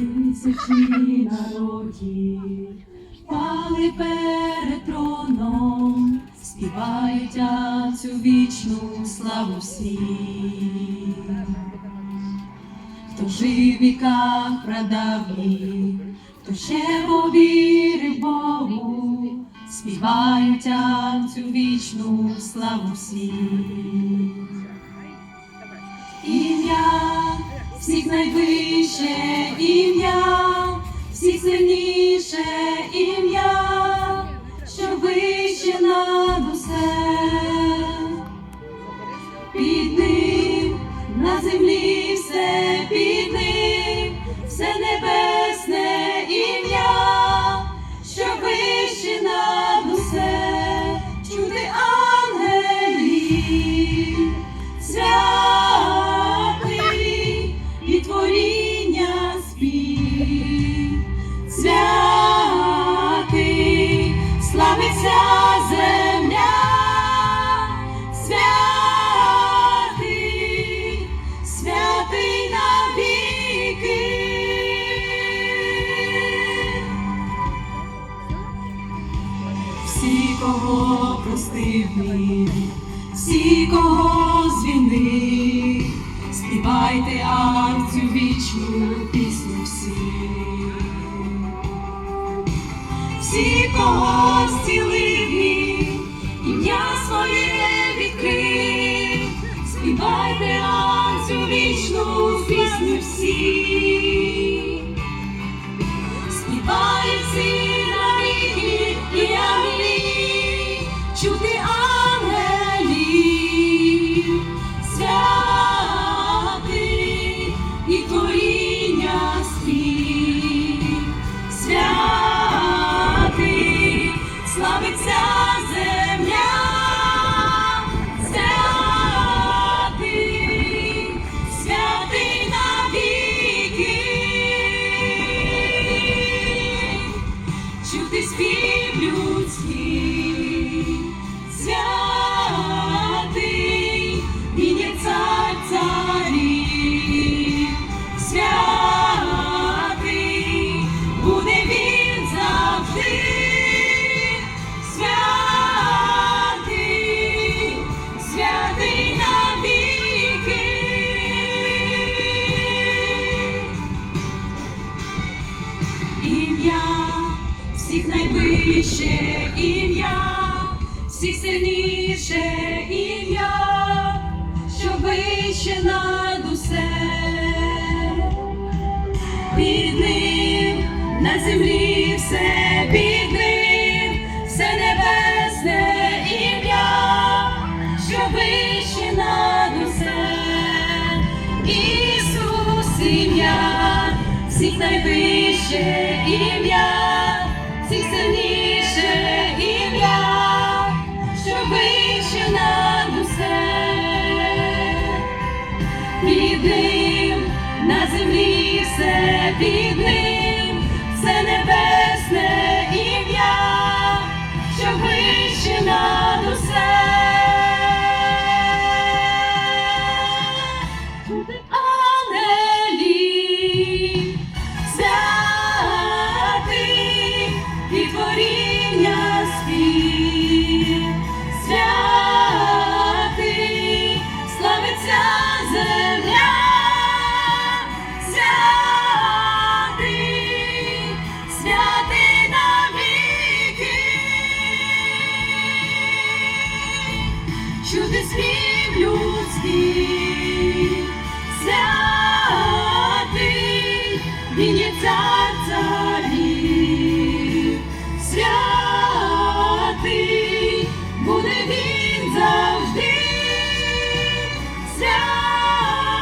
Тисячі народів пали перед троном, співають цю вічну славу всім. Хто жив віках прадавніх, хто ще повірив Богу, співають цю вічну славу всім. Всіх найвище ім'я, всіх сильніше ім'я, що вище над усе. Під ним на землі все під ним, все небесне кого всі, кого звільнив, співайте цю вічну пісню всі. Всі, кого зцілив ім'я своє відкрив, співайте цю вічну пісню всі. Співають всі спів святий, цар царів, святий, буде він завжди, святий, святий навіки. ім'я, всіх найвище ім'я, всіх сильніше ім'я, що вище над усе. Під ним на землі все під ним, все небесне ім'я, що вище над усе. Ісус ім'я, всіх найвище ім'я, чути спів людський, святий, він є цар царів, святий, буде він завжди, святий,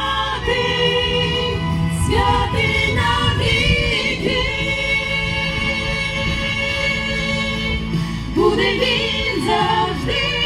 святий навіки, буде він завжди.